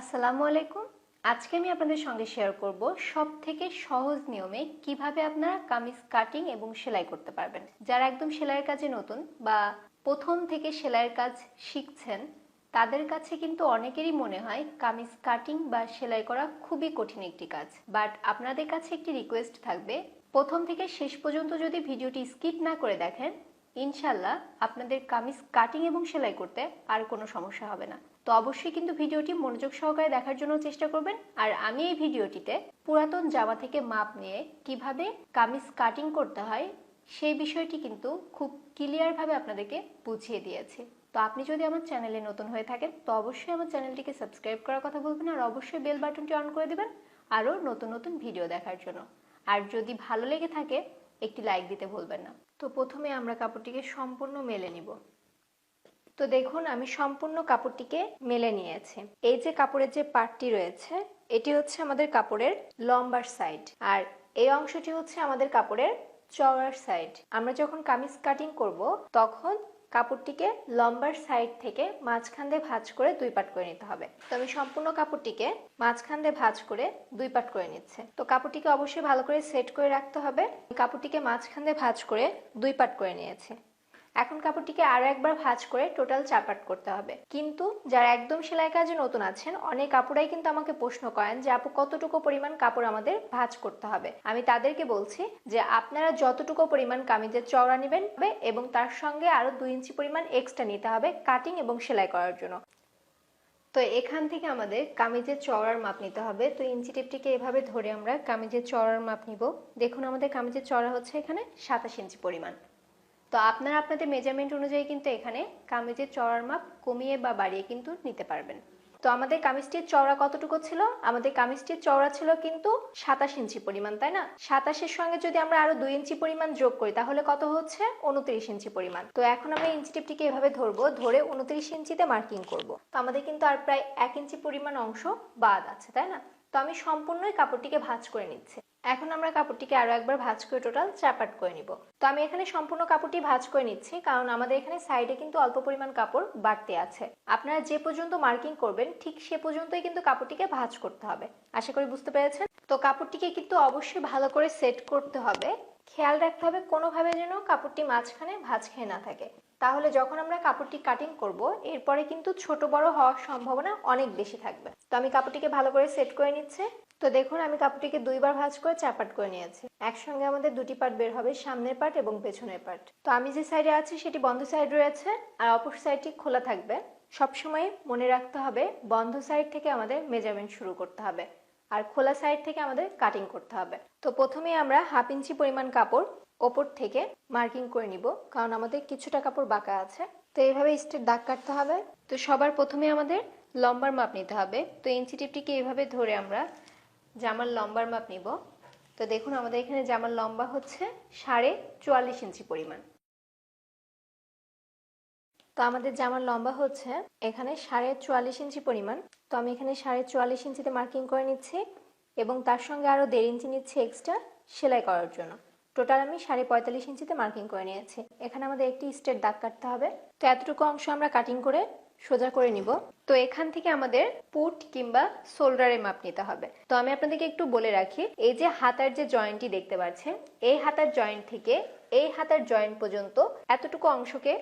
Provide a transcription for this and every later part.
আসসালামু আলাইকুম। আজকে আমি আপনাদের সঙ্গে শেয়ার করব সব থেকে সহজ নিয়মে কীভাবে আপনারা কামিজ কাটিং এবং সেলাই করতে পারবেন। যারা একদম সেলাইয়ের কাজে নতুন বা প্রথম থেকে সেলাইয়ের কাজ শিখছেন, তাদের কাছে কিন্তু অনেকেরই মনে হয় কামিজ কাটিং বা সেলাই করা খুবই কঠিন একটি কাজ। বাট আপনাদের কাছে একটি রিকোয়েস্ট থাকবে, প্রথম থেকে শেষ পর্যন্ত যদি ভিডিওটি স্কিপ না করে দেখেন ইনশাল্লাহ আপনাদের কামিজ কাটিং এবং সেলাই করতে আর কোনো সমস্যা হবে না। তো অবশ্যই কিন্তু ভিডিওটি মনোযোগ সহকারে দেখার জন্য চেষ্টা করবেন। আর আমি এই ভিডিওটিতে পুরাতন জামা থেকে মাপ নিয়ে কীভাবে কামিজ কাটিং করতে হয় সেই বিষয়টি কিন্তু খুব ক্লিয়ারভাবে আপনাদেরকে বুঝিয়ে দিয়েছি। তো আপনি যদি আমার চ্যানেলে নতুন হয়ে থাকেন, তো অবশ্যই আমার চ্যানেলটিকে সাবস্ক্রাইব করার কথা বলবেন আর অবশ্যই বেল বাটনটি অন করে দেবেন। আরও নতুন নতুন ভিডিও দেখার জন্য। আর যদি ভালো লেগে থাকে একটি লাইক দিতে ভুলবেন না। তো প্রথমে আমরা কাপড়টিকে সম্পূর্ণ মেলে নিব। তো দেখুন, আমি সম্পূর্ণ কাপড়টিকে মেলে নিয়েছি। এই যে কাপড়ের যে পার্টটি রয়েছে, এটি হচ্ছে আমাদের কাপড়ের লম্বার সাইড আর এই অংশটি হচ্ছে আমাদের কাপড়ের চওড়ার সাইড আমরা যখন কামিজ কাটিং করব, তখন কাপড়টিকে লম্বার সাইড থেকে মাঝখান দিয়ে ভাঁজ করে দুই পাট করে নিতে হবে। তো আমি সম্পূর্ণ কাপড়টিকে মাঝখান দিয়ে ভাঁজ করে দুই পাট করে নিচ্ছে। তো কাপড়টিকে অবশ্যই ভালো করে সেট করে রাখতে হবে। কাপড়টিকে মাঝখান দিয়ে ভাঁজ করে দুই পাট করে নিয়েছি। এখন কাপড়টিকে আরও একবার ভাঁজ করে টোটাল চাপাট করতে হবে। কিন্তু যারা একদম সেলাই কাজে নতুন আছেন, অনেক কাপড়াই কিন্তু আমাকে প্রশ্ন করেন যে, আপু, কতটুকু পরিমাণ কাপড় আমাদের ভাঁজ করতে হবে? আমি তাদেরকে বলছি যে, আপনারা যতটুকু পরিমাণ কামিজের চওড়া নেবেন এবং তার সঙ্গে আরও দুই ইঞ্চি পরিমাণ এক্সট্রা নিতে হবে কাটিং এবং সেলাই করার জন্য। তো এখান থেকে আমাদের কামিজের চওড়ার মাপ নিতে হবে। তো ইঞ্চি টেপটিকে এভাবে ধরে আমরা কামিজের চওড়ার মাপ নিব। দেখুন, আমাদের কামিজের চওড়া হচ্ছে এখানে সাতাশ ইঞ্চি পরিমাণ। তো আপনারা আপনাদের মেজারমেন্ট অনুযায়ী কিন্তু এখানে কামিজের চওড়ার মাপ কমিয়ে বা বাড়িয়ে কিন্তু নিতে পারবেন। তো আমাদের কামিজটির চওড়া কতটুকু ছিল? আমাদের কামিজটির চওড়া ছিল কিন্তু সাতাশ ইঞ্চি পরিমাণ, তাই না? সাতাশের সঙ্গে যদি আমরা আরও দুই ইঞ্চি পরিমাণ যোগ করি, তাহলে কত হচ্ছে? উনত্রিশ ইঞ্চি পরিমাণ। তো এখন আমরা ইঞ্চি টিপটিকে এভাবে ধরবো, ধরে উনত্রিশ ইঞ্চিতে মার্কিং করব। তো আমাদের কিন্তু আর প্রায় এক ইঞ্চি পরিমাণ অংশ বাদ আছে, তাই না? তো আমি সম্পূর্ণই কাপড়টিকে ভাঁজ করে নিচ্ছি। এখন আমরা কাপড়টিকে আরও একবার ভাঁজ করে টোটাল চাপাট করে নিব। তো আমি এখানে সম্পূর্ণ কাপড়টি ভাঁজ করে নিচ্ছি, কারণ আমাদের এখানে সাইডে কিন্তু অল্প পরিমাণ কাপড় বাড়তে আছে। আপনারা যে পর্যন্ত মার্কিং করবেন, ঠিক সে পর্যন্তই কিন্তু কাপড়টিকে ভাঁজ করতে হবে। আশা করি বুঝতে পেরেছেন? তো কাপড়টিকে কিন্তু অবশ্যই ভালো করে সেট করতে হবে। খেয়াল রাখতে হবে কোনোভাবে যেন কাপড়টি মাঝখানে ভাঁজ খেয়ে না থাকে। তাহলে যখন আমরা কাপড়টি কাটিং করব, এরপরে কিন্তু ছোট বড় হওয়ার সম্ভাবনা অনেক বেশি থাকবে। তো আমি কাপড়টিকে ভালো করে সেট করে নিচ্ছে। তো দেখুন, আমি কাপড়টিকে দুইবার ভাঁজ করে চাপাট করে নিয়েছি। একসঙ্গে আমাদের দুটি পার্ট বের হবে, সামনের পার্ট এবং পেছনের পার্ট। তো আমি যে সাইডে আছি, সেটি বন্ধ সাইড রয়েছে আর অপর সাইডটি খোলা থাকবে। সবসময় মনে রাখতে হবে, বন্ধ সাইড থেকে আমাদের মেজারমেন্ট শুরু করতে হবে আর খোলা সাইড থেকে আমাদের কাটিং করতে হবে। তো প্রথমে আমরা হাফ ইঞ্চি পরিমাণ কাপড় ওপর থেকে মার্কিং করে নিব, কারণ আমাদের কিছুটা কাপড় বাঁকা আছে। তো এইভাবে স্টেট দাগ কাটতে হবে। তো সবার প্রথমে আমাদের লম্বার মাপ নিতে হবে। তো ইঞ্চি টিপটিকে এইভাবে ধরে আমরা জামার লম্বার মাপ নিব। তো দেখুন, আমাদের এখানে জামার লম্বা হচ্ছে সাড়ে চুয়াল্লিশ ইঞ্চি পরিমাণ। তো আমাদের জামার লম্বা হচ্ছে এখানে সাড়ে চুয়াল্লিশ ইঞ্চি পরিমাণ। তো আমি এখানে সাড়ে চুয়াল্লিশ ইঞ্চিতে মার্কিং করে নিচ্ছি এবং তার সঙ্গে আরও দেড় ইঞ্চি নিচ্ছি এক্সট্রা সেলাই করার জন্য। টোটাল আমি সাড়ে পঁয়তাল্লিশ ইঞ্চিতে মার্কিং করে নিয়েছি। এখানে আমাদের একটি স্টেট দাগ কাটতে হবে। তো এতটুকু অংশ আমরা কাটিং করে সোজা করে নিব। তো এখান থেকে আমাদের পুট কিংবা শোল্ডারের মাপ নিতে হবে। তো আমি আপনাদেরকে একটু বলে রাখি, এই যে হাতার যে জয়েন্টটি দেখতে পাচ্ছেন, এই হাতার জয়েন্ট থেকে এই হাতার জয়েন্ট পর্যন্ত এতটুকু অংশকে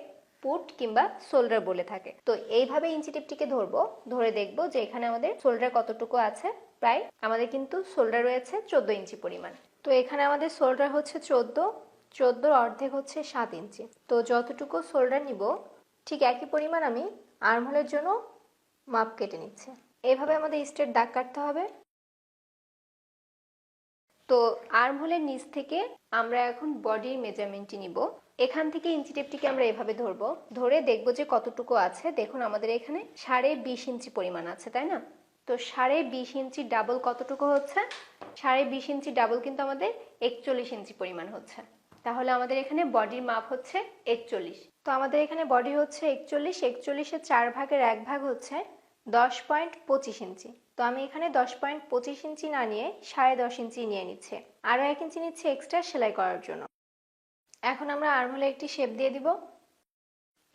পুট কিংবা শোল্ডার বলে থাকে। তো এইভাবে ইঞ্চি টিপটিকে ধরবো, ধরে দেখব যে এখানে আমাদের শোল্ডার কতটুকু আছে। প্রায় আমাদের কিন্তু শোল্ডার রয়েছে চোদ্দ ইঞ্চি পরিমাণ। তো এখানে আমাদের শোল্ডার হচ্ছে চোদ্দ, চোদ্দোর অর্ধেক হচ্ছে সাত ইঞ্চি। তো যতটুকু শোল্ডার নিব, ঠিক একই পরিমাণ আমি আর্মহোলের জন্য মাপ কেটে নিচ্ছে। এভাবে আমাদের স্ট্রেট দাগ কাটতে হবে। তো আর্মহোলের নিচ থেকে আমরা এখন বডির মেজারমেন্টটি নিব। এখান থেকে ইঞ্চি টেপটিকে আমরা এভাবে ধরবো। ধরে দেখব যে কতটুকু আছে। দেখুন, আমাদের এখানে সাড়ে বিশ ইঞ্চি পরিমাণ আছে, তাই না? তো সাড়ে বিশ ইঞ্চি ডাবল কতটুকু হচ্ছে? সাড়ে বিশ ইঞ্চি ডাবল কিন্তু আমাদের একচল্লিশ ইঞ্চি পরিমাণ হচ্ছে। তাহলে আমাদের এখানে বডির মাপ হচ্ছে একচল্লিশ। তো আমাদের এখানে বডি হচ্ছে একচল্লিশ একচল্লিশের চার ভাগের এক ভাগ হচ্ছে দশ পয়েন্ট পঁচিশ ইঞ্চি। তো আমি এখানে দশ পয়েন্ট পঁচিশ ইঞ্চি না নিয়ে সাড়ে দশ ইঞ্চি নিয়ে নিচ্ছে। আরও এক ইঞ্চি নিচ্ছে এক্সট্রা সেলাই করার জন্য। এখন আমরা আর্মহোলে একটি শেপ দিয়ে দিব।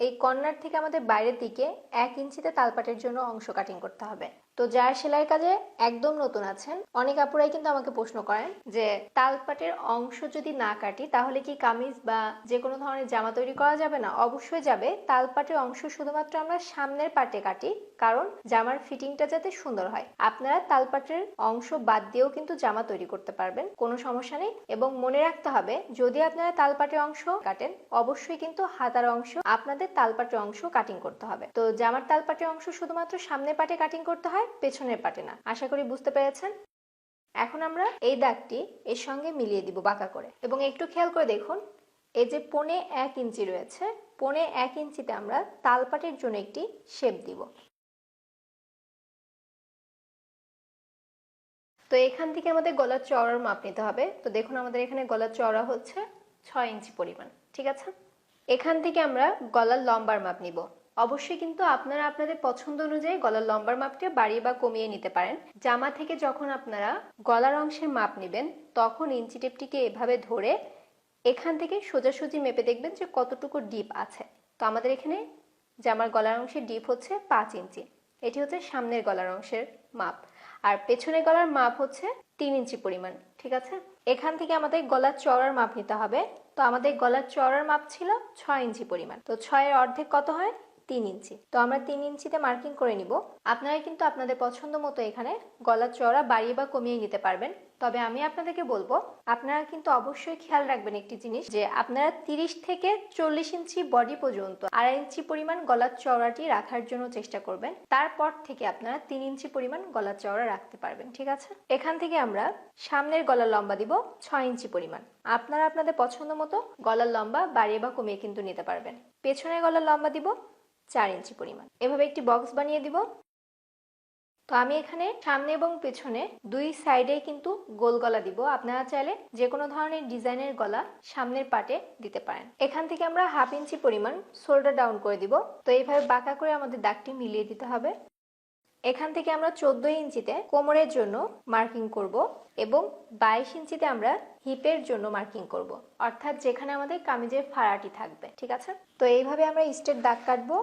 এই কর্নার থেকে আমাদের বাইরের দিকে এক ইঞ্চিতে তালপাটের জন্য অংশ কাটিং করতে হবে। তো যারা সেলাই কাজে একদম নতুন আছেন, অনেক আপুরাই কিন্তু আমাকে প্রশ্ন করেন যে, তালপাটের অংশ যদি না কাটি, তাহলে কি কামিজ বা যে কোনো ধরনের জামা তৈরি করা যাবে না? অবশ্যই যাবে। তালপাটের অংশ শুধুমাত্র আমরা সামনের পাটে কাটি, কারণ জামার ফিটিংটা যাতে সুন্দর হয়। আপনারা তালপাটের অংশ বাদ দিয়েও কিন্তু জামা তৈরি করতে পারবেন, কোনো সমস্যা নেই। এবং মনে রাখতে হবে, যদি আপনারা তালপাটের অংশ কাটেন, অবশ্যই কিন্তু হাতার অংশ, আপনাদের তালপাটের অংশ কাটিং করতে হবে। তো জামার তালপাটের অংশ শুধুমাত্র সামনের পাটে কাটিং করতে হয় পেছনের পাটে না। আশা করি বুঝতে পেরেছেন? এখন আমরা এই দাগটি এর সঙ্গে মিলিয়ে দিব বাঁকা করে। এবং একটু খেয়াল করে দেখুন, এই যে পনে এক ইঞ্চি রয়েছে, পনে এক ইঞ্চিতে আমরা তালপাটের জন্য একটি শেপ দিব। তো এখান থেকে আমাদের গলার চওড়ার মাপ নিতে হবে। তো দেখুন আমাদের এখানে গলার চওড়া হচ্ছে ছয় ইঞ্চি পরিমাণ, ঠিক আছে? এখান থেকে আমরা গলার লম্বার মাপ নিব। অবশ্যই কিন্তু আপনারা আপনাদের পছন্দ অনুযায়ী গলার লম্বার মাপটি বাড়িয়ে বা কমিয়ে নিতে পারেন। জামা থেকে যখন আপনারা গলার অংশের মাপ নেবেন, তখন ইঞ্চি টেপটিকে এভাবে ধরে এখান থেকে সোজাসুজি মেপে দেখবেন যে কতটুকু ডিপ আছে। তো আমাদের এখানে জামার গলার অংশের ডিপ হচ্ছে পাঁচ ইঞ্চি। এটি হচ্ছে সামনের গলার অংশের মাপ। আর পেছনের গলার মাপ হচ্ছে তিন ইঞ্চি পরিমাণ, ঠিক আছে? এখান থেকে আমাদের গলার চওড়ার মাপ নিতে হবে। তো আমাদের গলার চওড়ার মাপ ছিল ছয় ইঞ্চি পরিমাণ। তো ছয়ের অর্ধেক কত হয়? তিন ইঞ্চি। তো আমরা তিন ইঞ্চিতে মার্কিং করে নিব। আপনারা কিন্তু আপনাদের পছন্দ মতো এখানে গলার চওড়া বাড়িয়ে বা কমিয়ে নিতে পারবেন। তবে আমি আপনাদেরকে বলব, আপনারা কিন্তু অবশ্যই খেয়াল রাখবেন একটি জিনিস যে আপনারা তিরিশ থেকে চল্লিশ ইঞ্চি বডি পর্যন্ত আড়াই ইঞ্চি পরিমাণ গলার চওড়াটি রাখার জন্য চেষ্টা করবেন। তারপর থেকে আপনারা তিন ইঞ্চি পরিমাণ গলার চওড়া রাখতে পারবেন, ঠিক আছে? এখান থেকে আমরা সামনের গলার লম্বা দিব ছয় ইঞ্চি পরিমাণ। আপনারা আপনাদের পছন্দ মতো গলার লম্বা বাড়িয়ে বা কমিয়ে কিন্তু নিতে পারবেন। পেছনের গলার লম্বা দিব চার ইঞ্চি পরিমাণ। এভাবে একটি বক্স বানিয়ে দিব। তো আমি এখানে সামনে এবং পেছনে দুই সাইডে কিন্তু গোল গলা দিব। আপনারা চাইলে যে কোনো ধরনের ডিজাইনের গলা সামনের পাটে দিতে পারেন। এখান থেকে আমরা হাফ ইঞ্চি পরিমাণ শোল্ডার ডাউন করে দিব। তো এইভাবে বাঁকা করে আমাদের দাগটি মিলিয়ে দিতে হবে। এখান থেকে আমরা চোদ্দ ইঞ্চিতে কোমরের জন্য মার্কিং করব এবং বাইশ ইঞ্চিতে আমরা হিপের জন্য মার্কিং করব। অর্থাৎ যেখানে আমাদের কামিজের ফাড়াটি থাকবে। ঠিক আছে? তো এইভাবে আমরা স্টেট দাগ কাটবো।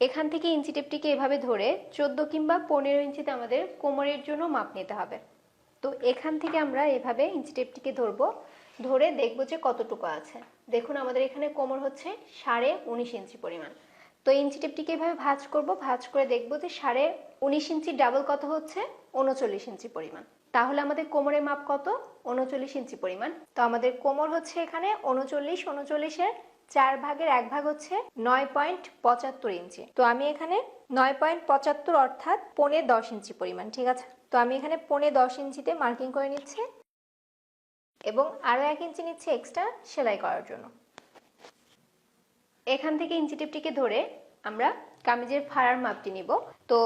এখান থেকে ইঞ্চি টেপটিকে এভাবে ধরে চোদ্দ কিংবা পনেরো ইঞ্চিতে আমাদের কোমরের জন্য মাপ নিতে হবে। তো এখান থেকে আমরা এভাবে ইঞ্চি টেপটিকে ধরবো, ধরে দেখব যে কতটুকু আছে। দেখুন, আমাদের এখানে কোমর হচ্ছে সাড়ে উনিশ ইঞ্চি পরিমাণ। তো ইঞ্চি টেপটিকে এভাবে ভাঁজ করব, ভাঁজ করে দেখব যে সাড়ে উনিশ ইঞ্চি ডাবল কত হচ্ছে? উনচল্লিশ ইঞ্চি পরিমাণ। তাহলে আমাদের কোমরের মাপ কত? উনচল্লিশ ইঞ্চি পরিমাণ। তো আমাদের কোমর হচ্ছে এখানে উনচল্লিশ, উনচল্লিশের চার ভাগের এক ভাগ হচ্ছে নয় পয়েন্ট পঁচাত্তর ইঞ্চি। তো আমি এখানে নয় পয়েন্ট পঁচাত্তর অর্থাৎ পনে দশ ইঞ্চি পরিমাণ, ঠিক আছে? তো আমি এখানে পনে দশ ইঞ্চিতে মার্কিং করে নিচ্ছি এবং আরও এক ইঞ্চি নিচ্ছে এক্সট্রা সেলাই করার জন্য। এখান থেকে ইঞ্চি টিপটিকে ধরে আমরা কামিজের ফাড়ার মাপটি নিব। তো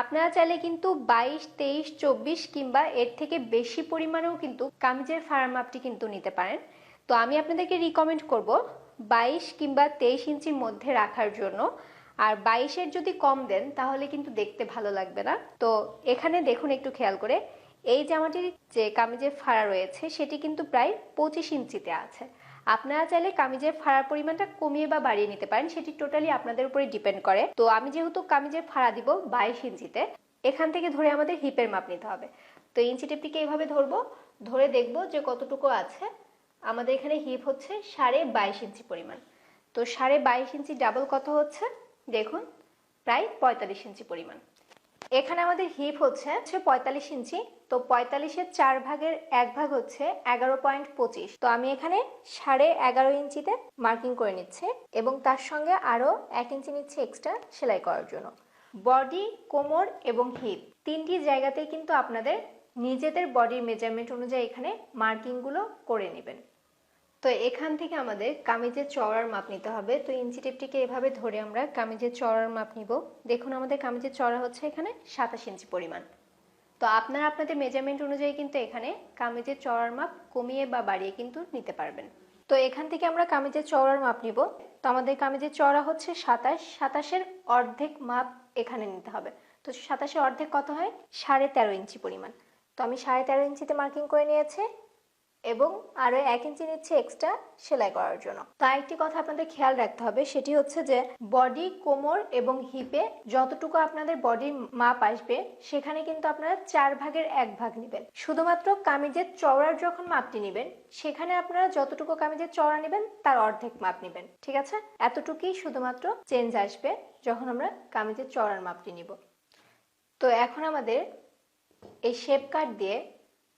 আপনারা চাইলে কিন্তু বাইশ, তেইশ, চব্বিশ কিংবা এর থেকে বেশি পরিমাণেও কিন্তু কামিজের ফাড়ার মাপটি কিন্তু নিতে পারেন। তো আমি আপনাদেরকে রিকমেন্ড করব বাইশ কিংবা তেইশ ইঞ্চির মধ্যে রাখার জন্য। আর বাইশের যদি কম দেন, তাহলে কিন্তু দেখতে ভালো লাগবে না। তো এখানে দেখুন একটু খেয়াল করে, এই জামাটির যে কামিজের ফাড়া রয়েছে, সেটি কিন্তু প্রায় পঁচিশ ইঞ্চিতে আছে। আপনারা চাইলে কামিজের ফাড়ার পরিমাণটা কমিয়ে বা বাড়িয়ে নিতে পারেন, সেটি টোটালি আপনাদের উপরে ডিপেন্ড করে। তো আমি যেহেতু কামিজের ফাড়া দিব বাইশ ইঞ্চিতে, এখান থেকে ধরে আমাদের হিপের মাপ নিতে হবে। তো ইঞ্চি টেপটিকে এইভাবে ধরবো, ধরে দেখব যে কতটুকু আছে। আমাদের এখানে হিপ হচ্ছে সাড়ে বাইশ ইঞ্চি পরিমাণ। তো সাড়ে বাইশ ইঞ্চি ডাবল কত হচ্ছে? দেখুন, প্রায় পঁয়তাল্লিশ ইঞ্চি পরিমাণ। এখানে আমাদের হিপ হচ্ছে হচ্ছে পঁয়তাল্লিশ ইঞ্চি। তো পঁয়তাল্লিশের চার ভাগের এক ভাগ হচ্ছে এগারো পয়েন্ট পঁচিশ। তো আমি এখানে সাড়ে এগারো ইঞ্চিতে মার্কিং করে নিচ্ছি এবং তার সঙ্গে আরও এক ইঞ্চি নিচ্ছে এক্সট্রা সেলাই করার জন্য। বডি, কোমর এবং হিপ, তিনটি জায়গাতেই কিন্তু আপনাদের নিজেদের বডির মেজারমেন্ট অনুযায়ী এখানে মার্কিংগুলো করে নেবেন। তো এখান থেকে আমাদের কামিজের চওড়ার মাপ নিতে হবে। তো ইঞ্চি টেপটিকে এভাবে ধরে আমরা কামিজের চওড়ার মাপ নিব। দেখুন, আমাদের কামিজের চওড়া হচ্ছে এখানে সাতাশ ইঞ্চি পরিমাণ। তো আপনারা আপনাদের মেজারমেন্ট অনুযায়ী কিন্তু এখানে কামিজের চওড়ার মাপ কমিয়ে বা বাড়িয়ে কিন্তু নিতে পারবেন। তো এখান থেকে আমরা কামিজের চওড়ার মাপ নিব। তো আমাদের কামিজের চওড়া হচ্ছে সাতাশ। সাতাশের অর্ধেক মাপ এখানে নিতে হবে। তো সাতাশের অর্ধেক কত হয়? সাড়ে তেরো ইঞ্চি পরিমাণ। তো আমি সাড়ে তেরো ইঞ্চিতে মার্কিং করে নিয়েছি এবং আরও এক ইঞ্চি নিচ্ছে এক্সট্রা সেলাই করার জন্য। তো একটি কথা আপনাদের খেয়াল রাখতে হবে, সেটি হচ্ছে যে বডি কোমর এবং হিপে যতটুকু আপনাদের বডির মাপ আসবে, সেখানে কিন্তু আপনারা চার ভাগের এক ভাগ নেবেন। শুধুমাত্র কামিজের চওড়ার যখন মাপটি নেবেন, সেখানে আপনারা যতটুকু কামিজের চওড়া নেবেন, তার অর্ধেক মাপ নেবেন, ঠিক আছে? এতটুকুই শুধুমাত্র চেঞ্জ আসবে যখন আমরা কামিজের চওড়ার মাপটি নিব। তো এখন আমাদের এই শেপ কাট দিয়ে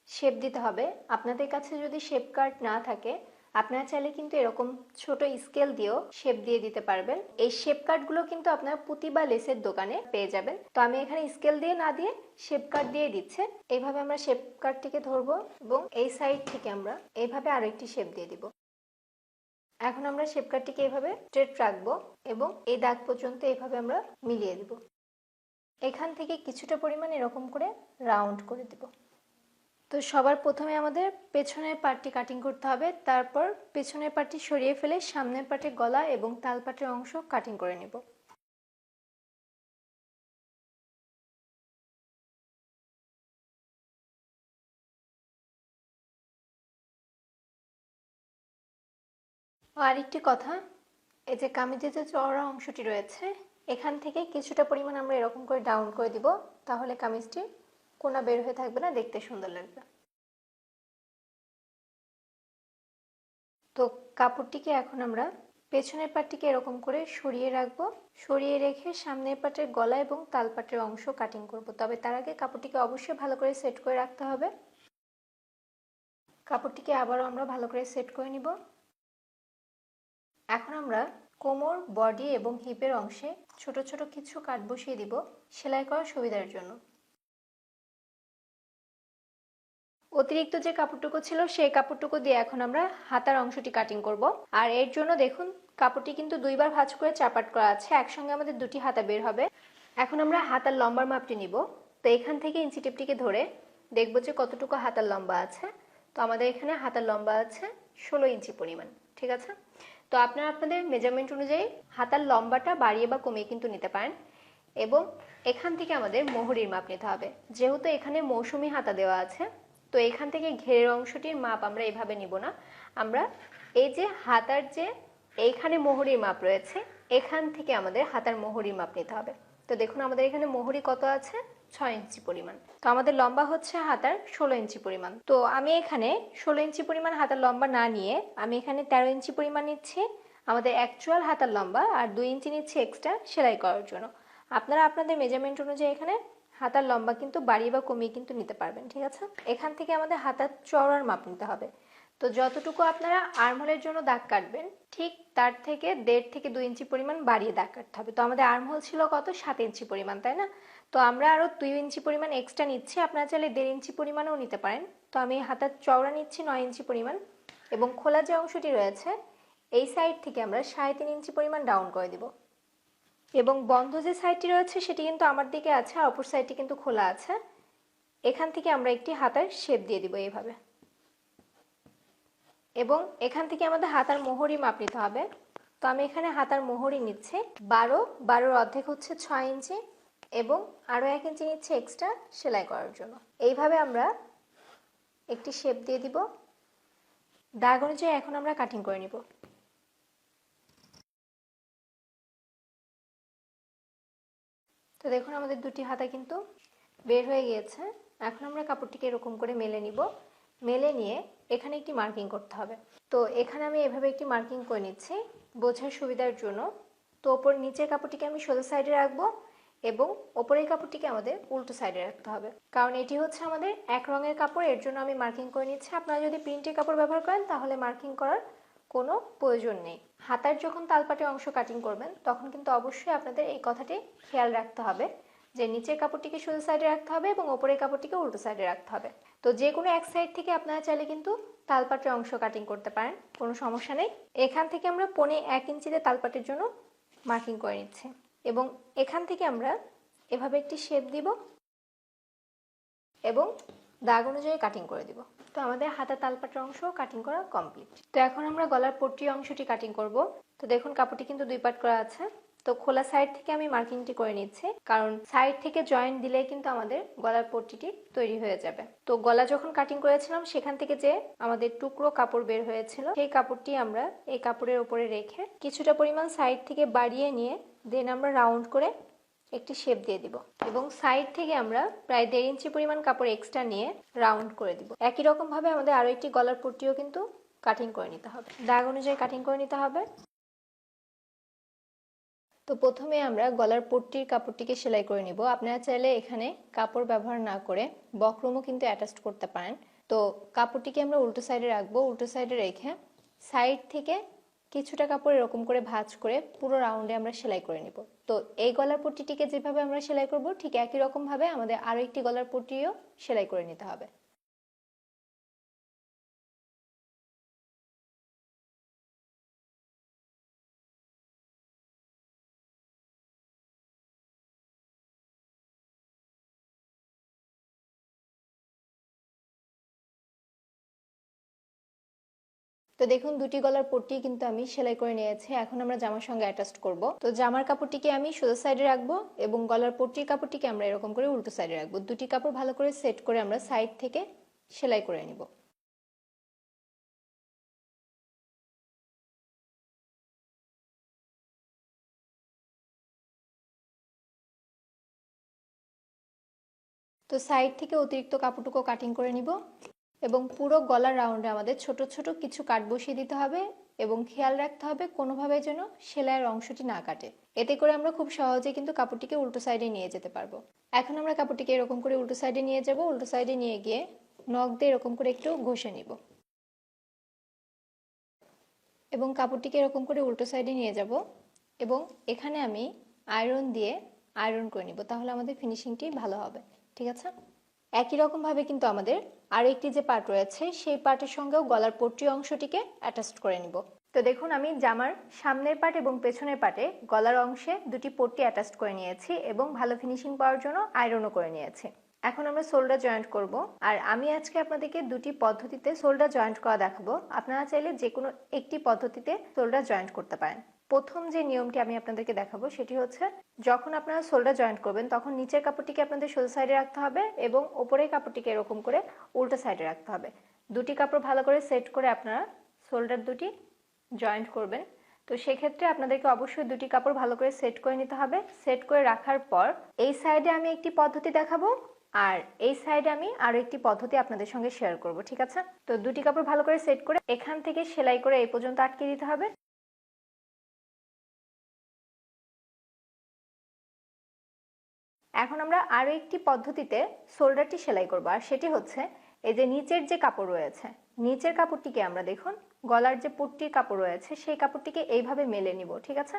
শেপ দিতে হবে। আপনাদের কাছে যদি শেপ কার্ড না থাকে, আপনারা চাইলে কিন্তু এরকম ছোট স্কেল দিয়েও শেপ দিয়ে দিতে পারবেন। এই শেপ কার্ডগুলো কিন্তু আপনার পুঁতি বা লেসের দোকানে পেয়ে যাবেন। তো আমি এখানে স্কেল দিয়ে না দিয়ে শেপ কার্ড দিয়ে দিচ্ছে। এইভাবে আমরা শেপ কার্ডটিকে ধরবো এবং এই সাইড থেকে আমরা এইভাবে আরেকটি শেপ দিয়ে দিব। এখন আমরা শেপ কার্ডটিকে এইভাবে স্ট্রেট রাখব এবং এই দাগ পর্যন্ত এইভাবে আমরা মিলিয়ে দিব। এখান থেকে কিছুটা পরিমাণ এরকম করে রাউন্ড করে দিব। তো সবার প্রথমে আমাদের পেছনের পার্টটি কাটিং করতে হবে, তারপর পেছনের পার্টটি সরিয়ে ফেলে সামনের পার্টের গলা এবং তালপাটের অংশ কাটিং করে নেব। আরেকটি কথা, এই যে কামিজের যে চওড়া অংশটি রয়েছে এখান থেকে কিছুটা পরিমাণ আমরা এরকম করে ডাউন করে দিব, তাহলে কামিজটি কোনা বের হয়ে থাকবে না, দেখতে সুন্দর লাগবে। তো কাপড়টিকে এখন আমরা পেছনের পাটটিকে এরকম করে সরিয়ে রাখব। সরিয়ে রেখে সামনের পাটের গলা এবং তালপাটের অংশ কাটিং করব। তবে তার আগে কাপড়টিকে অবশ্যই ভালো করে সেট করে রাখতে হবে। কাপড়টিকে আবারও আমরা ভালো করে সেট করে নিব। এখন আমরা কোমর বডি এবং হিপের অংশে ছোট ছোট কিছু কাট বসিয়ে দিব সেলাই করার সুবিধার জন্য। অতিরিক্ত যে কাপড়টুকু ছিল, সেই কাপড়টুকু দিয়ে এখন আমরা হাতার অংশটি কাটিং করব। আর এর জন্য দেখুন, কাপড়টি কিন্তু দুইবার ভাঁজ করে চাপাট করা আছে, একসঙ্গে আমাদের দুটি হাতা বের হবে। এখন আমরা হাতার লম্বার মাপটি নিব। তো এখান থেকে ইঞ্চি টেপটিকে ধরে দেখব যে কতটুকু হাতার লম্বা আছে। তো আমাদের এখানে হাতার লম্বা আছে ষোলো ইঞ্চি পরিমাণ, ঠিক আছে? তো আপনারা আপনাদের মেজারমেন্ট অনুযায়ী হাতার লম্বাটা বাড়িয়ে বা কমিয়ে কিন্তু নিতে পারেন এবং এখান থেকে আমাদের মোহরির মাপ নিতে হবে। যেহেতু এখানে মৌসুমি হাতা দেওয়া আছে, তো এখান থেকে ঘেরের অংশটির মাপ আমরা এভাবে নিব না। আমরা এই যে হাতার যে এইখানে মোহরির মাপ রয়েছে, এখান থেকে আমাদের হাতার মোহরির মাপ নিতে হবে। তো দেখুন আমাদের এখানে মোহরি কত আছে? ছয় ইঞ্চি পরিমাণ। তো আমাদের লম্বা হচ্ছে হাতার ষোলো ইঞ্চি পরিমাণ। তো আমি এখানে ষোলো ইঞ্চি পরিমাণ হাতার লম্বা না নিয়ে আমি এখানে তেরো ইঞ্চি পরিমাণ নিচ্ছি। আমাদের অ্যাকচুয়াল হাতার লম্বা আর দুই ইঞ্চি নিচ্ছি এক্সট্রা সেলাই করার জন্য। আপনারা আপনাদের মেজারমেন্ট অনুযায়ী এখানে হাতার লম্বা কিন্তু বাড়িয়ে বা কমিয়ে কিন্তু নিতে পারবেন, ঠিক আছে? এখান থেকে আমাদের হাতার চওড়ার মাপ নিতে হবে। তো যতটুকু আপনারা আর্মহোলের জন্য দাগ কাটবেন, ঠিক তার থেকে দেড় থেকে দুই ইঞ্চি পরিমাণ বাড়িয়ে দাগ কাটতে হবে। তো আমাদের আর্মহোল ছিল কত? সাত ইঞ্চি পরিমাণ, তাই না? তো আমরা আরও দুই ইঞ্চি পরিমাণ এক্সট্রা নিচ্ছি। আপনারা চাইলে দেড় ইঞ্চি পরিমাণও নিতে পারেন। তো আমি হাতার চওড়া নিচ্ছি নয় ইঞ্চি পরিমাণ এবং খোলা যে অংশটি রয়েছে, এই সাইড থেকে আমরা সাড়ে তিন ইঞ্চি পরিমাণ ডাউন করে দিব। এবং বন্ধ যে সাইডটি রয়েছে, সেটি কিন্তু আমার দিকে আছে, আর অপর সাইডটি কিন্তু খোলা আছে। এখান থেকে আমরা একটি হাতার শেপ দিয়ে দিব এইভাবে। এবং এখান থেকে আমাদের হাতার মোহরি মাপ নিতে হবে। তো আমি এখানে হাতার মোহরি নিচ্ছি। বারো, বারোর অর্ধেক হচ্ছে ছয় ইঞ্চি। এবং আরও এক ইঞ্চি নিচ্ছে এক্সট্রা সেলাই করার জন্য। এইভাবে আমরা একটি শেপ দিয়ে দিব। দাগ অনুযায়ী এখন আমরা কাটিং করে নিব। তো দেখুন আমাদের দুটি হাতা কিন্তু বের হয়ে গিয়েছে। এখন আমরা কাপড়টিকে এরকম করে মেলে নিব। মেলে নিয়ে এখানে একটি মার্কিং করতে হবে। তো এখানে আমি এভাবে একটি মার্কিং করে নিচ্ছি। বোঝার সুবিধার জন্য। তো ওপর নিচের কাপড়টিকে আমি সোজা সাইডে রাখব। এবং ওপরের কাপড়টিকে আমাদের উল্টো সাইডে রাখতে হবে। কারণ এটি হচ্ছে আমাদের এক রঙের কাপড়, এর জন্য আমি মার্কিং করে নিচ্ছি। আপনারা যদি প্রিন্টের কাপড় ব্যবহার করেন, তাহলে মার্কিং করার কোনো প্রয়োজন নেই। হাতার যখন তালপাটে অংশ কাটিং করবেন, তখন কিন্তু অবশ্যই আপনাদের এই কথাটি খেয়াল রাখতে হবে যে নিচের কাপড়টিকে সোজা সাইডে রাখতে হবে এবং ওপরের কাপড়টিকে উল্টো সাইডে রাখতে হবে। তো যে কোনো এক সাইড থেকে আপনারা চাইলে কিন্তু তালপাটের অংশ কাটিং করতে পারেন, কোনো সমস্যা নেই। এখান থেকে আমরা পনে এক ইঞ্চিতে তালপাটের জন্য মার্কিং করে নিচ্ছি। এবং এখান থেকে আমরা এভাবে একটি শেপ দিব এবং দাগ অনুযায়ী কাটিং করে দিব। তো আমাদের হাতা তালপাটের অংশ কাটিং করা কমপ্লিট তো এখন আমরা গলার পট্টি অংশটি কাটিং করব। তো দেখুন, কাপড়টি কিন্তু দুই পাট করা আছে। তো খোলা সাইড থেকে আমি মার্কিংটি করে নিচ্ছি, কারণ সাইড থেকে জয়েন্ট দিলে কিন্তু আমাদের গলার পট্টিটি তৈরি হয়ে যাবে। তো গলা যখন কাটিং করেছিলাম, সেখান থেকে যে আমাদের টুকরো কাপড় বের হয়েছিল, সেই কাপড়টি আমরা এই কাপড়ের উপরে রেখে কিছুটা পরিমাণ সাইড থেকে বাড়িয়ে নিয়ে দেন আমরা রাউন্ড করে একটি শেপ দিয়ে দিব। এবং সাইড থেকে আমরা প্রায় দেড় ইঞ্চি পরিমাণ কাপড় এক্সট্রা নিয়ে রাউন্ড করে দিব। একই রকম ভাবে আমাদের আরও একটি গলার পট্টিও কিন্তু কাটিং করে নিতে হবে। দাগ অনুযায়ী কাটিং করে নিতে হবে। তো প্রথমে আমরা গলার পট্টির কাপড়টিকে সেলাই করে নিব। আপনারা চাইলে এখানে কাপড় ব্যবহার না করে বক্রমও কিন্তু অ্যাটাচ করতে পারেন। তো কাপড়টিকে আমরা উল্টো সাইডে রাখব। উল্টো সাইডে রেখে সাইড থেকে কিছুটা কাপড় এরকম করে ভাঁজ করে পুরো রাউন্ডে আমরা সেলাই করে নিব। তো এই গলার পট্টিটিকে যেভাবে আমরা সেলাই করব, ঠিক একই রকম ভাবে আমাদের আরও একটি গলার পট্টিও সেলাই করে নিতে হবে। তো দেখুন, দুটি গলার পট্টি কিন্তু আমি সেলাই করে নিয়েছি। এখন আমরা জামার সঙ্গে অ্যাটাচ করব। তো জামার কাপড়টিকে আমি সোজা সাইডে রাখব এবং গলার পট্টির কাপড়টিকে আমরা এরকম করে উল্টো সাইডে রাখব। দুটি কাপড় ভালো করে সেট করে আমরা সাইড থেকে সেলাই করে নিব। তো সাইড থেকে অতিরিক্ত কাপড়টুকু কাটিং করে নিব। এবং পুরো গলার রাউন্ডে আমাদের ছোট ছোট কিছু কাট বসিয়ে দিতে হবে এবং খেয়াল রাখতে হবে কোনোভাবে যেন সেলাইয়ের অংশটি না কাটে। এতে করে আমরা খুব সহজে কিন্তু কাপড়টিকে উল্টো সাইডে নিয়ে যেতে পারব। এখন আমরা কাপড়টিকে এরকম করে উল্টো সাইডে নিয়ে যাব, উল্টো সাইডে নিয়ে গিয়ে নখ দিয়ে এরকম করে একটু ঘষে নিব। এবং কাপড়টিকে এরকম করে উল্টো সাইডে নিয়ে যাব এবং এখানে আমি আয়রন দিয়ে আয়রন করে নিব, তাহলে আমাদের ফিনিশিংটি ভালো হবে। ঠিক আছে? একই রকম ভাবে কিন্তু আমাদের আরও একটি যে পার্ট রয়েছে, সেই পার্টের সঙ্গেও গলার পট্টি অংশটিকে অ্যাটাচ করে নিব। তো দেখুন, আমি জামার সামনের পার্ট এবং পেছনের পার্টে গলার অংশে দুটি পট্টি অ্যাটাচ করে নিয়েছি এবং ভালো ফিনিশিং পাওয়ার জন্য আয়রনও করে নিয়েছি। এখন আমরা সোলডার জয়েন্ট করব। আর আমি আজকে আপনাদেরকে দুটি পদ্ধতিতে সোলডার জয়েন্ট করা দেখাবো। আপনারা চাইলে যে কোনো একটি পদ্ধতিতে সোলডার জয়েন্ট করতে পারেন। প্রথম যে নিয়মটি আমি আপনাদেরকে দেখাবো সেটি হচ্ছে যখন আপনারা সোলডার জয়েন্ট করবেন, তখন নিচের কাপড়টিকে আপনাদের সোজা সাইডে রাখতে হবে এবং ওপরের কাপড়টিকে এরকম করে উল্টো সাইডে রাখতে হবে। দুটি কাপড় ভালো করে সেট করে আপনারা সোল্ডার দুটি জয়েন্ট করবেন। তো সেক্ষেত্রে আপনাদেরকে অবশ্যই দুটি কাপড় ভালো করে সেট করে নিতে হবে। সেট করে রাখার পর এই সাইডে আমি একটি পদ্ধতি দেখাবো আর এই সাইডে আমি আরও একটি পদ্ধতি আপনাদের সঙ্গে শেয়ার করব, ঠিক আছে? তো দুটি কাপড় ভালো করে সেট করে এখান থেকে সেলাই করে এই পর্যন্ত আটকে দিতে হবে। এখন আমরা আরও একটি পদ্ধতিতে শোল্ডারটি সেলাই করব, আর সেটি হচ্ছে এই যে নিচের যে কাপড় রয়েছে, নিচের কাপড়টিকে আমরা দেখুন, গলার যে পট্টির কাপড় রয়েছে, সেই কাপড়টিকে এইভাবে মেলে নিব, ঠিক আছে?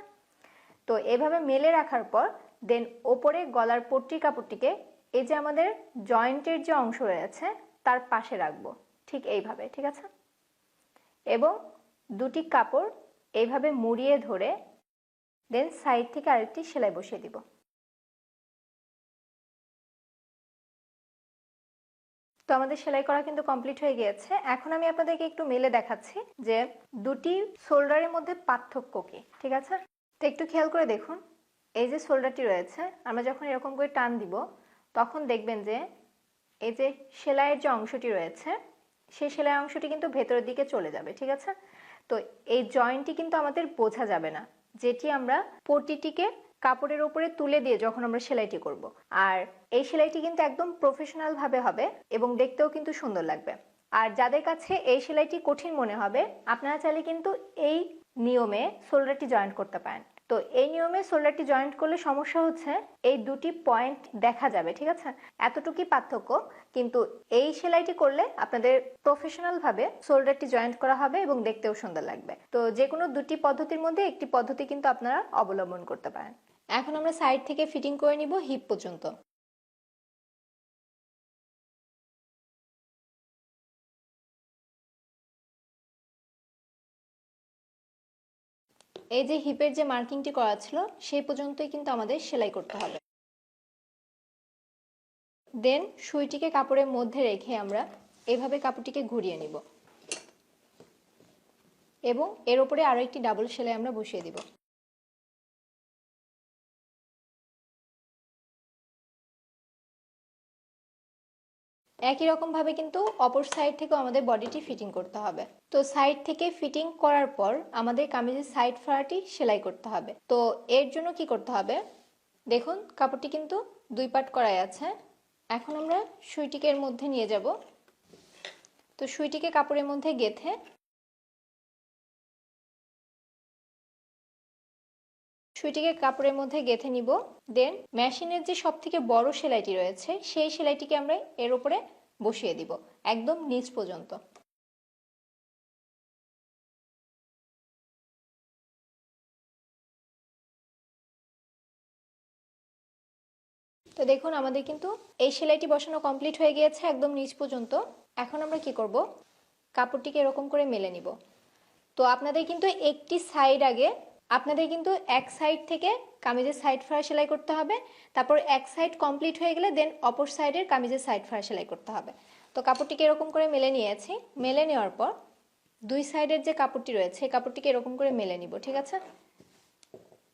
তো এভাবে মেলে রাখার পর দেন ওপরে গলার পট্টির কাপড়টিকে এই যে আমাদের জয়েন্টের যে অংশ রয়েছে, তার পাশে রাখব, ঠিক এইভাবে, ঠিক আছে? এবং দুটি কাপড় এইভাবে মুড়িয়ে ধরে দেন সাইড থেকে আরেকটি সেলাই বসিয়ে দিব। তো আমাদের সেলাই করা কিন্তু কমপ্লিট হয়ে গিয়েছে। এখন আমি আপনাদেরকে একটু মেলে দেখাচ্ছি যে দুটি শোল্ডারের মধ্যে পার্থক্য কি, ঠিক আছে? তো একটু খেয়াল করে দেখুন, এই যে শোল্ডারটি রয়েছে, আমরা যখন এরকম করে টান দিব, তখন দেখবেন যে এই যে সেলাইয়ের যে অংশটি রয়েছে, সেই সেলাই অংশটি কিন্তু ভেতরের দিকে চলে যাবে, ঠিক আছে? তো এই জয়েন্টটি কিন্তু আমাদের বোঝা যাবে না। যেটি আমরা পট্টিটিকে কাপড়ের উপরে তুলে দিয়ে যখন আমরা সেলাইটি করব। আর এই সেলাইটি কিন্তু একদম প্রফেশনাল ভাবে হবে এবং দেখতেও কিন্তু সুন্দর লাগবে। আর যাদের কাছে এই সেলাইটি কঠিন মনে হবে, আপনারা চাইলে কিন্তু এই নিয়মে শোল্ডারটি জয়েন্ট করতে পারেন। তো এই নিয়মে শোল্ডারটি জয়েন্ট করলে সমস্যা হচ্ছে, এই দুটি পয়েন্ট দেখা যাবে, ঠিক আছে? এতটুকুই পার্থক্য। কিন্তু এই সেলাইটি করলে আপনাদের প্রফেশনাল ভাবে শোল্ডারটি জয়েন্ট করা হবে এবং দেখতেও সুন্দর লাগবে। তো যে কোনো দুটি পদ্ধতির মধ্যে একটি পদ্ধতি কিন্তু আপনারা অবলম্বন করতে পারেন। এখন আমরা সাইড থেকে ফিটিং করে নিব হিপ পর্যন্ত। এই যে হিপের যে মার্কিংটি করা ছিল, সেই পর্যন্তই কিন্তু আমাদের সেলাই করতে হবে। দেন সুইটিকে কাপড়ের মধ্যে রেখে আমরা এভাবে কাপড়টিকে ঘুরিয়ে নিব। এবং এর উপরে আরও একটি ডাবল সেলাই আমরা বসিয়ে দিব। একই রকমভাবে কিন্তু অপর সাইড থেকেও আমাদের বডিটি ফিটিং করতে হবে। তো সাইড থেকে ফিটিং করার পর আমাদের কামিজের সাইড ফাড়াটি সেলাই করতে হবে। তো এর জন্য কি করতে হবে? দেখুন, কাপড়টি কিন্তু দুই পাট করাই আছে। এখন আমরা সুইটিকে এর মধ্যে নিয়ে যাব। তো সুইটিকে কাপড়ের মধ্যে গেথে সুইটিকে কাপড়ের মধ্যে গেথে নিব। দেন মেশিনের যে সব থেকে বড় সেলাইটি রয়েছে, সেই সেলাইটিকে আমরা এর উপরে বসিয়ে দিব, একদম নিচ পর্যন্ত। তো দেখুন, আমাদের কিন্তু এই সেলাইটি বসানো কমপ্লিট হয়ে গিয়েছে, একদম নিচ পর্যন্ত। এখন আমরা কি করব? কাপড়টিকে এরকম করে মেলে নিব। তো আপনাদের কিন্তু একটি সাইড আগে আপনাদের কিন্তু এক সাইড থেকে কামিজের সাইড ফাড়া সেলাই করতে হবে। তারপর এক সাইড কমপ্লিট হয়ে গেলে দেন অপর সাইডের কামিজের সাইড ফাড়া সেলাই করতে হবে। তো কাপড়টিকে এরকম করে মেলে নিয়েছি। মেলে নেওয়ার পর দুই সাইডের যে কাপড়টি রয়েছে, এই কাপড়টিকে এরকম করে মেলে নিব, ঠিক আছে?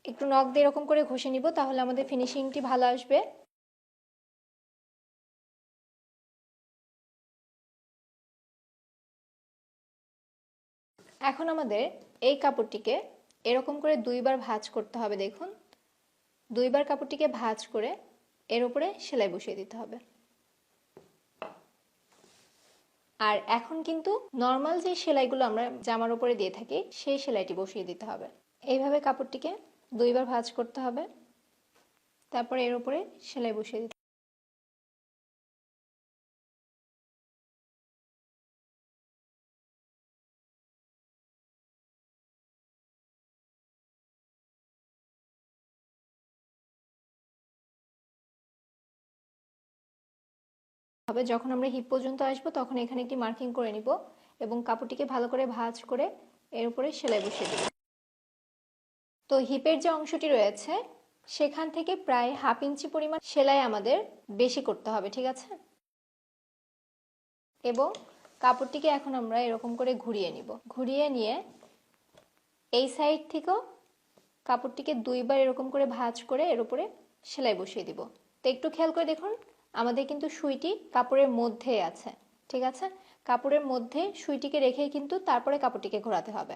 একটু নখ দিয়ে এরকম করে ঘষে নিব, তাহলে আমাদের ফিনিশিংটি ভালো আসবে। এখন আমাদের এই কাপড়টিকে এরকম করে দুইবার ভাঁজ করতে হবে, দেখুন। দুইবার কাপড়টিকে ভাঁজ করে এর উপরে সেলাই বসিয়ে দিতে হবে। আর এখন কিন্তু নর্মাল যে সেলাইগুলো আমরা জামার উপরে দিয়ে থাকি, সেই সেলাইটি বসিয়ে দিতে হবে। এইভাবে কাপড়টিকে দুইবার ভাঁজ করতে হবে। তারপরে এর উপরে সেলাই বসিয়ে দিতে হবে। যখন আমরা হিপ পর্যন্ত আসব, তখন এখানে একটি মার্কিং করে নিব এবং কাপড়টিকে ভালো করে ভাঁজ করে এর উপরে সেলাই বসিয়ে দেব। তো হিপের যে অংশটি রয়েছে, সেখান থেকে প্রায় হাফ ইঞ্চি পরিমাণ সেলাই আমাদের বেশি করতে হবে, ঠিক আছে? এবং কাপড়টিকে এখন আমরা এরকম করে ঘুরিয়ে নিব। ঘুরিয়ে নিয়ে এই সাইড থেকেও কাপড়টিকে দুইবার এরকম করে ভাঁজ করে এর উপরে সেলাই বসিয়ে দিব। তো একটু খেয়াল করে দেখুন আমাদের কিন্তু সুইটি কাপড়ের মধ্যে আছে, ঠিক আছে? কাপড়ের মধ্যে সুইটিকে রেখেই কিন্তু তারপরে কাপড়টিকে ঘোরাতে হবে।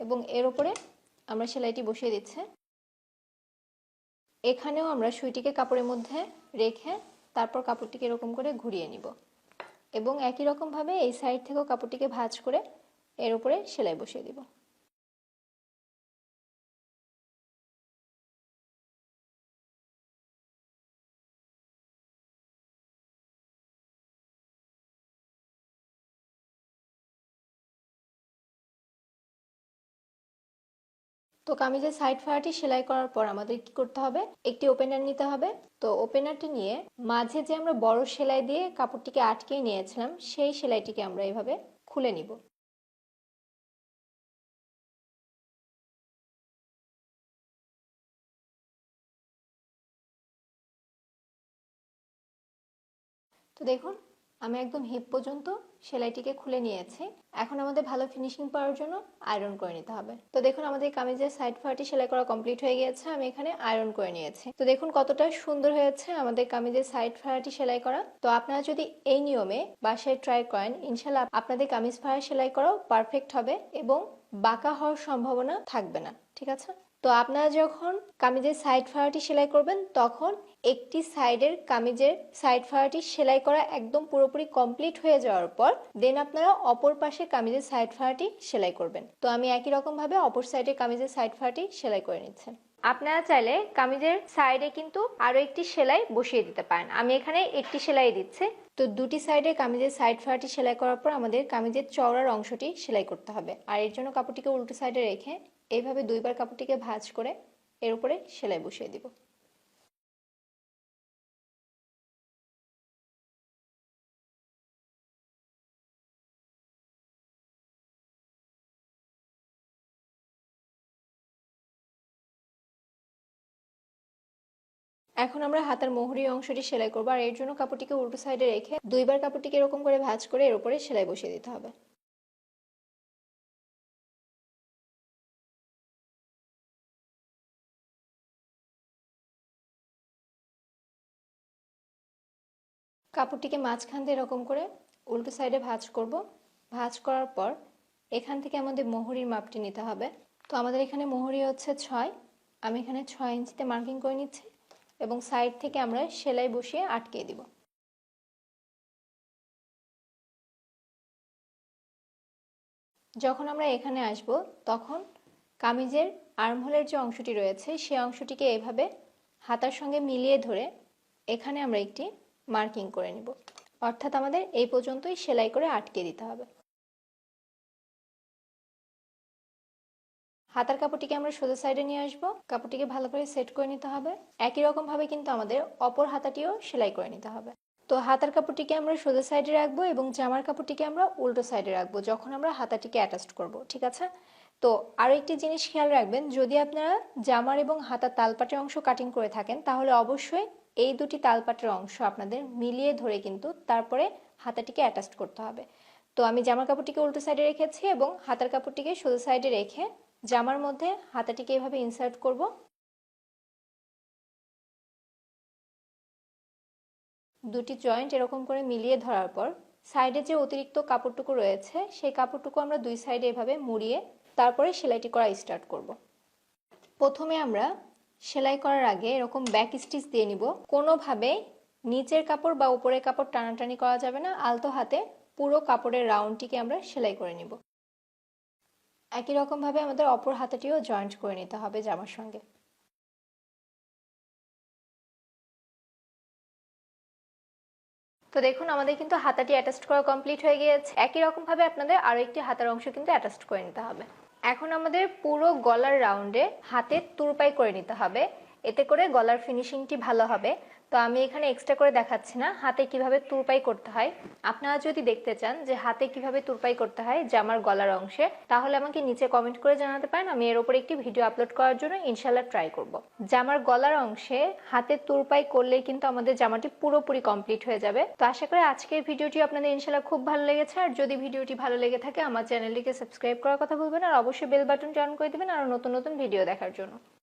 এবং এর উপরে আমরা সেলাইটি বসিয়ে দিচ্ছে। এখানেও আমরা সুইটিকে কাপড়ের মধ্যে রেখে তারপর কাপড়টিকে এরকম করে ঘুরিয়ে নিব। এবং একই রকমভাবে এই সাইড থেকেও কাপড়টিকে ভাঁজ করে এর উপরে সেলাই বসিয়ে দিব। তো কামিজের সাইড ফায়ারটি সেলাই করার পর আমাদের কি করতে হবে? একটি ওপেনার নিতে হবে। তো ওপেনারটি নিয়ে মাঝে যে আমরা বড় সেলাই দিয়ে কাপড়টিকে আটকে নিয়েছিলাম, সেই সেলাইটিকে আমরা এভাবে খুলে নিব। তো দেখুন আমি একদম হিপ পর্যন্ত সেলাইটিকে খুলে নিয়েছি। এখন আমাদের ভালো ফিনিশিং পাওয়ার জন্য আয়রন করে নিতে হবে। তো দেখুন, আমাদের কামিজের সাইড ফার্টি সেলাই করা কমপ্লিট হয়ে গিয়েছে। আমি এখানে আয়রন করে নিয়েছি। তো দেখুন, কতটা সুন্দর হয়েছে আমাদের কামিজের সাইড ফার্টি সেলাই করা। তো আপনারা যদি এই নিয়মে বাসায় ট্রাই করেন ইনশাল্লাহ আপনাদের কামিজ ফায়ার সেলাই করাও পারফেক্ট হবে এবং বাঁকা হওয়ার সম্ভাবনা থাকবে না। ঠিক আছে? তো আপনারা যখন কামিজের সাইড ফাড়াটি সেলাই করবেন, তখন একটি সাইডের কামিজের সাইড ফাড়াটি সেলাই করা একদম পুরোপুরি কমপ্লিট হয়ে যাওয়ার পর দেন আপনারা অপর পাশে কামিজের সাইড ফাড়াটি সেলাই করবেন। তো আমি একই রকম ভাবে অপর সাইডে কামিজের সাইড ফাড়াটি সেলাই করে নিচ্ছি। আপনারা চাইলে কামিজের সাইডে কিন্তু আরও একটি সেলাই বসিয়ে দিতে পারেন। আমি এখানে একটি সেলাই দিচ্ছি। তো দুটি সাইডে কামিজের সাইড ফাড়াটি সেলাই করার পর আমাদের কামিজের চওড়ার অংশটি সেলাই করতে হবে। আর এর জন্য কাপড়টিকে উল্টো সাইডে রেখে, এইভাবে দুইবার কাপড়টিকে ভাঁজ করে এর উপরে সেলাই বসিয়ে দিব। এখন আমরা হাতের মোহরি অংশটি সেলাই করব আর এর জন্য কাপড়টিকে উল্টো সাইডে রেখে দুইবার কাপড়টিকে এরকম করে ভাঁজ করে এর উপরে সেলাই বসিয়ে দিতে হবে। কাপড়টিকে মাঝখান দিয়ে এরকম করে উল্টো সাইডে ভাঁজ করব। ভাঁজ করার পর এখান থেকে আমাদের মোহরির মাপটি নিতে হবে। তো আমাদের এখানে মোহরি হচ্ছে ছয়, আমি এখানে ছয় ইঞ্চিতে মার্কিং করে নিচ্ছি। এবং সাইড থেকে আমরা সেলাই বসিয়ে আটকে দিব। যখন আমরা এখানে আসব, তখন কামিজের আর্মহোলের যে অংশটি রয়েছে সেই অংশটিকে এভাবে হাতার সঙ্গে মিলিয়ে ধরে এখানে আমরা একটি মার্কিং করে নিব। অর্থাৎ আমাদের এই পর্যন্তই সেলাই করে আটকে দিতে হবে। হাতার কাপড়টিকে আমরা সোজা সাইডে নিয়ে আসব। কাপড়টিকে ভালো করে সেট করে নিতে হবে। একই রকম ভাবে কিন্তু আমাদের অপর হাতাটিও সেলাই করে নিতে হবে। তো হাতার কাপড়টিকে আমরা সোজা সাইডে রাখব এবং জামার কাপড়টিকে আমরা উল্টো সাইডে রাখব যখন আমরা হাতাটিকে অ্যাটাচ করব, ঠিক আছে? তো আরও একটি জিনিস খেয়াল রাখবেন, যদি আপনারা জামার এবং হাতার তালপাটের অংশ কাটিং করে থাকেন, তাহলে অবশ্যই এই দুটি তালপাটের অংশ আপনাদের মিলিয়ে ধরে কিন্তু তারপরে হাতাটিকে অ্যাটাচ করতে হবে। তো আমি জামার কাপড়টিকে উল্টো সাইডে রেখেছি এবং হাতার কাপড়টিকে সোজা সাইডে রেখে জামার মধ্যে হাতাটিকে এভাবে ইনসার্ট করব। দুটি জয়েন্ট এরকম করে মিলিয়ে ধরার পর সাইডে যে অতিরিক্ত কাপড়টুকু রয়েছে, সেই কাপড়টুকু আমরা দুই সাইডে এভাবে মুড়িয়ে তারপরে সেলাইটি করা স্টার্ট করব। প্রথমে আমরা সেলাই করার আগে এরকম ব্যাক স্টিচ দিয়ে নিব। কোনোভাবে নিচের কাপড় বা উপরের কাপড় টানাটানি করা যাবে না, আলতো হাতে পুরো কাপড়ের রাউন্ডটিকে আমরা সেলাই করে নিব। একই রকমভাবে আমাদের অপর হাতাটিও জয়েন্ট করে নিতে হবে জামার সঙ্গে। তো দেখুন, আমাদের কিন্তু হাতাটি অ্যাটাচ করা কমপ্লিট হয়ে গিয়েছে। একই রকমভাবে আপনাদের আরও একটি হাতার অংশ কিন্তু অ্যাটাচ করে নিতে হবে। এখন আমাদের পুরো গলার রাউন্ডে হাতে তুরপাই করে নিতে হবে। এতে করে গলার ফিনিশিংটি ভালো হবে। তো আমি এখানে এক্সট্রা করে দেখাচ্ছি না, হাতে কীভাবে তুরপাই করতে হয়। আপনারা যদি দেখতে চান যে হাতে কীভাবে তুরপাই করতে হয় জামার গলার অংশে, তাহলে আমাকে নিচে কমেন্ট করে জানাতে পারেন। আমি এর উপরে একটি ভিডিও আপলোড করার জন্য ইনশাল্লাহ ট্রাই করব। জামার গলার অংশে হাতে তুরপাই করলে কিন্তু আমাদের জামাটি পুরোপুরি কমপ্লিট হয়ে যাবে। তো আশা করি আজকের ভিডিওটি আপনাদের ইনশাল্লাহ খুব ভালো লেগেছে। আর যদি ভিডিওটি ভালো লেগে থাকে, আমার চ্যানেলটিকে সাবস্ক্রাইব করার কথা বলবেন আর অবশ্যই বেল বাটনটি অন করে দেবেন আর নতুন নতুন ভিডিও দেখার জন্য।